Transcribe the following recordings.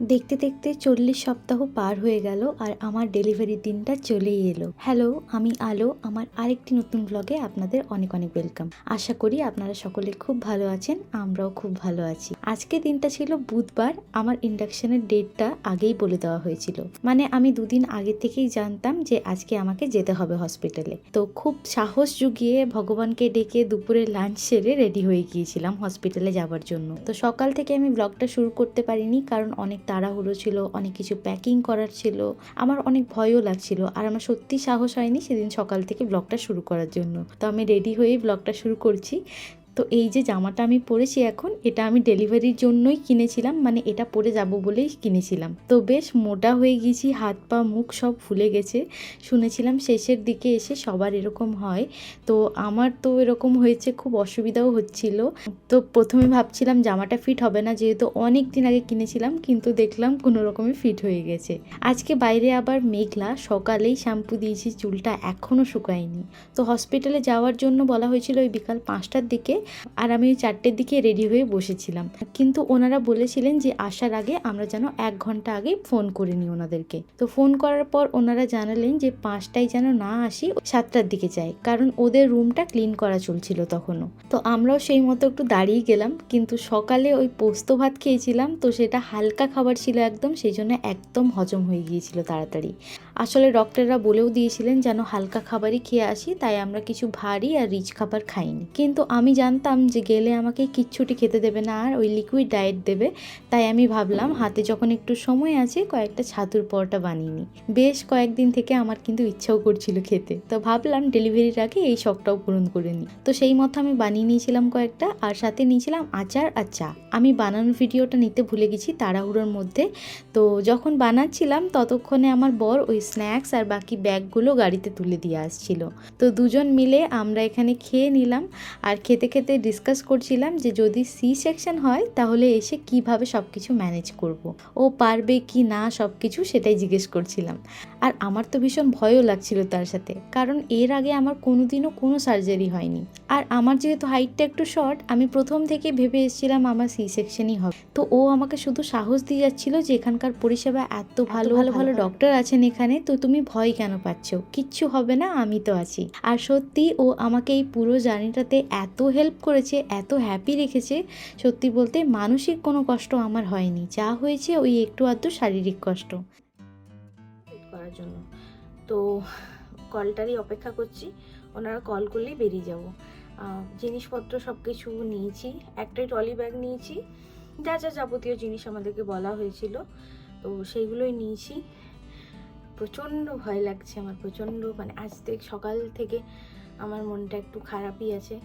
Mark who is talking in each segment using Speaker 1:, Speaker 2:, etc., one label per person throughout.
Speaker 1: দেখতে দেখতে চল্লিশ সপ্তাহ পার হয়ে গেল আর আমার ডেলিভারির দিনটা চলেই এলো। হ্যালো, আমি আলো, আমার আরেকটি নতুন ব্লগে আপনাদের অনেক অনেক ওয়েলকাম আশা করি আপনারা সকলে খুব ভালো আছেন, আমরাও খুব ভালো আছি। আজকে দিনটা ছিল বুধবার, আমার ইন্ডাকশনের ডেটটা আগেই বলে দেওয়া হয়েছিল। মানে আমি দুদিন আগে থেকেই জানতাম যে আজকে আমাকে যেতে হবে হসপিটালে তো খুব সাহস জুগিয়ে ভগবানকে ডেকে দুপুরে লাঞ্চ সেরে রেডি হয়ে গিয়েছিলাম হসপিটালে যাওয়ার জন্য। তো সকাল থেকে আমি ব্লগটা শুরু করতে পারিনি, কারণ অনেক তাড়াহুড়ো ছিল, অনেক কিছু প্যাকিং করার ছিল, আমার অনেক ভয়ও লাগছিল আর আমার সত্যি সাহস হয়নি সেদিন সকাল থেকে ব্লগটা শুরু করার জন্য। তো আমি রেডি হয়েই ব্লগটা শুরু করছি। তো এই যে জামাটা আমি পরেছি এখন, এটা আমি ডেলিভারির জন্যই কিনেছিলাম মানে এটা পরে যাব বলেই কিনেছিলাম। তো বেশ মোটা হয়ে গেছি, হাত পা, মুখ সব ফুলে গেছে। শুনেছিলাম শেষের দিকে এসে সবার এরকম হয়। তো আমার তো এরকম হয়েছে, খুব অসুবিধাও হচ্ছিল। তো প্রথমে ভাবছিলাম জামাটা ফিট হবে না, যেহেতু অনেক দিন আগে কিনেছিলাম, কিন্তু দেখলাম কোনো রকমে ফিট হয়ে গেছে। আজকে বাইরে আবার মেঘলা, সকালেই শ্যাম্পু দিয়েছি, চুলটা এখনও শুকায়নি। তো হসপিটালে যাওয়ার জন্য বলা হয়েছিল ওই বিকাল পাঁচটার দিকে। আর আমি ওই চারটের দিকে রেডি হয়ে বসেছিলাম। কিন্তু ওনারা বলেছিলেন যে আসার আগে আমরা যেন এক ঘণ্টা আগে ফোন করে নিই ওনাদেরকে। তো ফোন করার পর ওনারা জানালেন যে পাঁচটায় যেন না আসি, সাতটার দিকে যাই। কারণ ওদের রুমটা ক্লিন করা চলছিল তখনও। তো আমরাও সেই মতো একটু দাঁড়িয়ে গেলাম, কিন্তু সকালে ওই পোস্ত ভাত খেয়েছিলাম, তো সেটা হালকা খাবার ছিল একদম, সেই জন্য একদম হজম হয়ে গিয়েছিল তাড়াতাড়ি। আসলে ডক্টররা বলেও দিয়েছিলেন যেন হালকা খাবারই খেয়ে আসি, তাই আমরা কিছু ভারী আর রিচ খাবার খাইনি। কিন্তু আমি জানতাম যে গেলে আমাকে কিচ্ছুটি খেতে দেবে না আর ওই লিকুইড ডায়েট দেবে, তাই আমি ভাবলাম হাতে যখন একটু সময় আছে কয়েকটা ছাতুর পরোটা বানিয়ে নিই। বেশ কয়েকদিন থেকে আমার কিন্তু ইচ্ছাও করছিল খেতে, তো ভাবলাম ডেলিভারির আগে এই শখটাও পূরণ করে নিই। তো সেই মতো আমি বানিয়ে নিয়েছিলাম কয়েকটা, আর সাথে নিয়েছিলাম আচার আর চা। আমি বানানোর ভিডিওটা নিতে ভুলে গেছি তাড়াহুড়োর মধ্যে, তো যখন বানাচ্ছিলাম ততক্ষণে আমার বর ওই স্ন্যাক্স আর বাকি ব্যাগগুলো গাড়িতে তুলে দিয়ে আসছিল। তো দুজন মিলে আমরা এখানে খেয়ে নিলাম আর খেতে খেতে ডিসকাস করছিলাম যে যদি সি সেকশন হয় তাহলে এসে কীভাবে সব কিছু ম্যানেজ করব। ও পারবে কি না সব কিছু সেটাই জিজ্ঞেস করছিলাম। আর আমার তো ভীষণ ভয়ও লাগছিল তার সাথে কারণ এর আগে আমার কোনোদিনও কোনো সার্জারি হয়নি। আর আমার যেহেতু হাইটটা একটু শর্ট আমি প্রথম থেকে ভেবে এসেছিলাম আমার সি সেকশনই হবে। তো ও আমাকে শুধু সাহস দিয়ে যাচ্ছিল যে এখানকার পরিষেবা এত ভালো ভালো ভালো ডক্টর আছেন এখানে তো তুমি ভয় কেন পাচ্ছ? কিচ্ছু হবে না, আমি তো আছি। আর সত্যি ও আমাকে এই পুরো জার্নিটাতে এত হেল্প করেছে, এত হ্যাপি রেখেছে, সত্যি বলতে মানসিক কোনো কষ্ট আমার হয়নি। যা হয়েছে ওই একটু আধটু শারীরিক কষ্ট।
Speaker 2: করার জন্য। তো কলটারই অপেক্ষা করছি, ওনারা কল করলেই বেরিয়ে যাব। জিনিসপত্র সব কিছু নিয়েছি, একটাই ট্রলি ব্যাগ নিয়েছি, যা যা যাবতীয় জিনিস আমাদেরকে বলা হয়েছিল, তো সেইগুলোই নিয়েছি। প্রচণ্ড ভয় লাগছে আমার, প্রচণ্ড মানে আজ থেকে সকাল থেকে আমার মনটা একটু খারাপই আছে।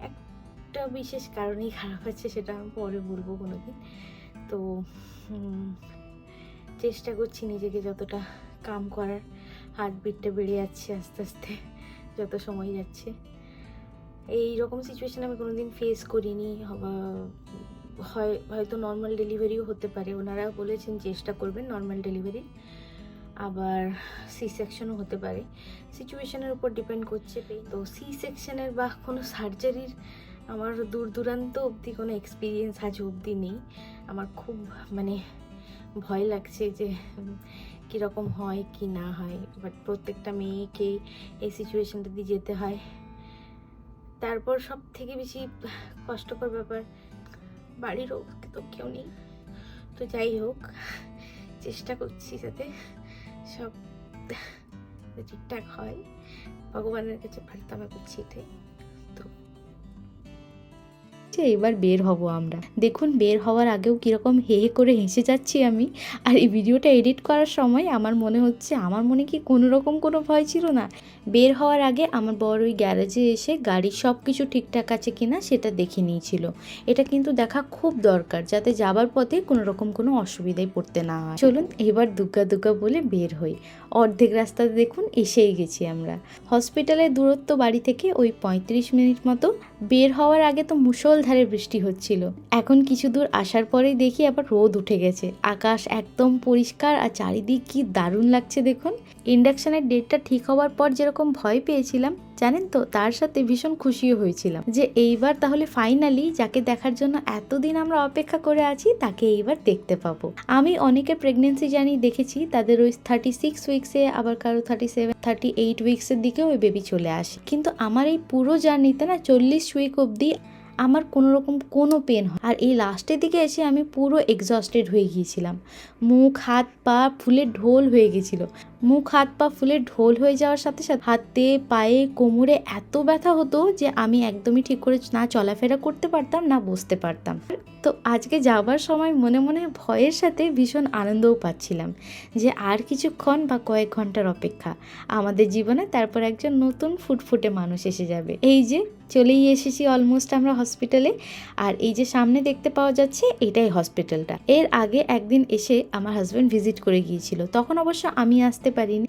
Speaker 2: একটা বিশেষ কারণেই খারাপ আছে সেটা আমি পরে বলব কোনো দিন তো চেষ্টা করছি নিজেকে যতটা কাম করার। হার্টবিটটা বেড়ে যাচ্ছে আস্তে আস্তে, যত সময় যাচ্ছে। এই রকম সিচুয়েশান আমি কোনোদিন ফেস করিনি। হয়, হয়তো নর্মাল ডেলিভারিও হতে পারে। ওনারা বলেছেন চেষ্টা করবেন নর্মাল ডেলিভারি আবার সি সেকশনও হতে পারে। সিচুয়েশনের উপর ডিপেন্ড করছে তো সি সেকশনের বা কোনো সার্জারির আমার দূর দূরান্ত অবধি কোনো এক্সপিরিয়েন্স আজ অবধি নেই। আমার খুব মানে ভয় লাগছে যে কীরকম হয়, কি না হয়। বাট প্রত্যেকটা মেয়েকেই এই সিচুয়েশনটা দিয়ে যেতে হয়। তারপর সব থেকে বেশি কষ্টকর ব্যাপার বাড়িরও তো কেউ নেই। তো যাই হোক, চেষ্টা করছি যাতে সব ঠিকঠাক হয় ভগবানের কাছে প্রার্থনা করছি এটাই।
Speaker 1: এবার বের হব আমরা। দেখুন, বের হওয়ার আগেও কীরকম হে হে করে হেসে যাচ্ছি আমি। আর এই ভিডিওটা এডিট করার সময় আমার মনে হচ্ছে, আমার মনে কি কোনো রকম কোনো ভয় ছিল না? বের হওয়ার আগে আমার বড় ওই গ্যারেজে এসে গাড়ির সব কিছু ঠিকঠাক আছে কিনা সেটা দেখে নিয়েছিল। এটা কিন্তু দেখা খুব দরকার, যাতে যাবার পথে কোনো রকম কোনো অসুবিধায় পড়তে না হয়। চলুন এবার দুগ্গা দুগ্গা বলে বের হই। অর্ধেক রাস্তাতে দেখুন, এসেই গেছি আমরা। হসপিটালের দূরত্ব বাড়ি থেকে ওই পঁয়ত্রিশ মিনিট মতো। বের হওয়ার আগে তো মুষলধারে বৃষ্টি হচ্ছিল। এখন কিছু দূর আসার পরেই দেখি আবার রোদ উঠে গেছে। আকাশ একদম পরিষ্কার আর চারিদিক কি দারুণ লাগছে দেখুন। ইন্ডাকশানের ডেটটা ঠিক হওয়ার পর যেরকম ভয় পেয়েছিলাম জানেন তো, তার সাথে ভীষণ খুশিও হয়েছিলাম যে এইবার তাহলে ফাইনালি যাকে দেখার জন্য এতদিন আমরা অপেক্ষা করে আছি, তাকে এইবার দেখতে পাবো। আমি অনেকের প্রেগনেন্সি জানি দেখেছি, তাদের ওই থার্টি সিক্স উইক্সে আবার কারও থার্টি সেভেন থার্টি এইট উইক্সের দিকে ওই বেবি চলে আসে। কিন্তু আমার এই পুরো জার্নিতে না চল্লিশ উইক অবধি আমার কোনো রকম কোনো পেন হয় আর এই লাস্টের দিকে এসে আমি পুরো এক্সস্টেড হয়ে গিয়েছিলাম। মুখ, হাত, পা, ফুলে ঢোল হয়ে গেছিল। মুখ, হাত পা ফুলে ঢোল হয়ে যাওয়ার সাথে সাথে হাতে, পায়ে, কোমরে এত ব্যথা হতো যে আমি একদমই ঠিক করে না চলাফেরা করতে পারতাম, না বসতে পারতাম। তো আজকে যাবার সময় মনে মনে ভয়ের সাথে ভীষণ আনন্দও পাচ্ছিলাম যে আর কিছুক্ষণ বা কয়েক ঘণ্টার অপেক্ষা। আমাদের জীবনে তারপর একজন নতুন ফুটফুটে মানুষ এসে যাবে। এই যে চলেই এসেছি অলমোস্ট আমরা হসপিটালে আর এই যে সামনে দেখতে পাওয়া যাচ্ছে এটাই হসপিটালটা এর আগে একদিন এসে আমার হাজব্যান্ড ভিজিট করে গিয়েছিল। তখন অবশ্য আমি আসতে পারিনি।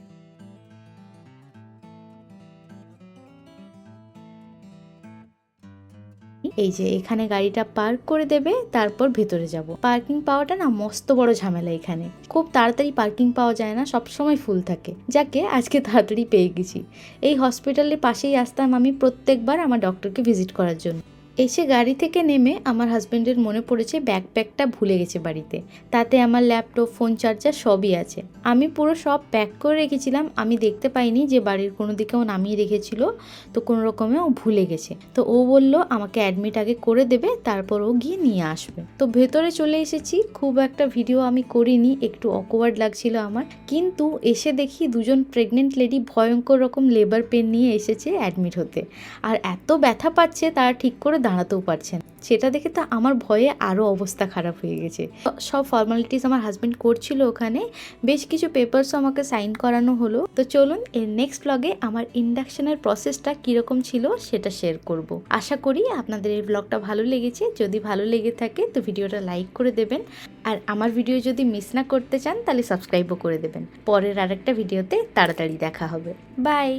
Speaker 1: এই যে এখানে গাড়িটা পার্ক করে দেবে, তারপর ভেতরে যাব। পার্কিং পাওয়াটা না মস্ত বড় ঝামেলা এখানে। খুব তাড়াতাড়ি পার্কিং পাওয়া যায় না সব সময় ফুল থাকে। যাকে আজকে তাড়াতাড়ি পেয়ে গেছি। এই হসপিটালের পাশেই আসতাম আমি প্রত্যেকবার আমার ডক্টরকে ভিজিট করার জন্য। এসে গাড়ি থেকে নেমে আমার হাজব্যান্ডের মনে পড়েছে ব্যাকপ্যাকটা ভুলে গেছে বাড়িতে। তাতে আমার ল্যাপটপ ফোন চার্জার সবই আছে। আমি পুরো সব প্যাক করে রেখেছিলাম, আমি দেখতে পাইনি যে বাড়ির কোনো দিকে ও নামিয়ে রেখেছিল, তো কোনো রকমে ও ভুলে গেছে। তো ও বলল, আমাকে অ্যাডমিট আগে করে দেবে, তারপর ও গিয়ে নিয়ে আসবে। তো ভেতরে চলে এসেছি, খুব একটা ভিডিও আমি করিনি, একটু অকওয়ার্ড লাগছিল আমার। কিন্তু এসে দেখি দুজন প্রেগনেন্ট লেডি ভয়ঙ্কর রকম লেবার পেন নিয়ে এসেছে অ্যাডমিট হতে। আর এত ব্যথা পাচ্ছে তারা ঠিক করে দাঁড়াতেও পারছে না সেটা দেখে তো আমার ভয়ে আরও অবস্থা খারাপ হয়ে গেছে। সব ফর্মালিটিস আমার হাজব্যান্ড করছিল ওখানে। বেশ কিছু পেপারসও আমাকে সাইন করানো হলো। তো চলুন, এর নেক্সট ব্লগে আমার ইন্ডাকশনের প্রসেসটা কীরকম ছিল সেটা শেয়ার করব। আশা করি আপনাদের এই ব্লগটা ভালো লেগেছে। যদি ভালো লেগে থাকে, তো ভিডিওটা লাইক করে দেবেন। আর আমার ভিডিও যদি মিস না করতে চান, তাহলে সাবস্ক্রাইবও করে দেবেন। পরের আরেকটা ভিডিওতে তাড়াতাড়ি দেখা হবে। বাই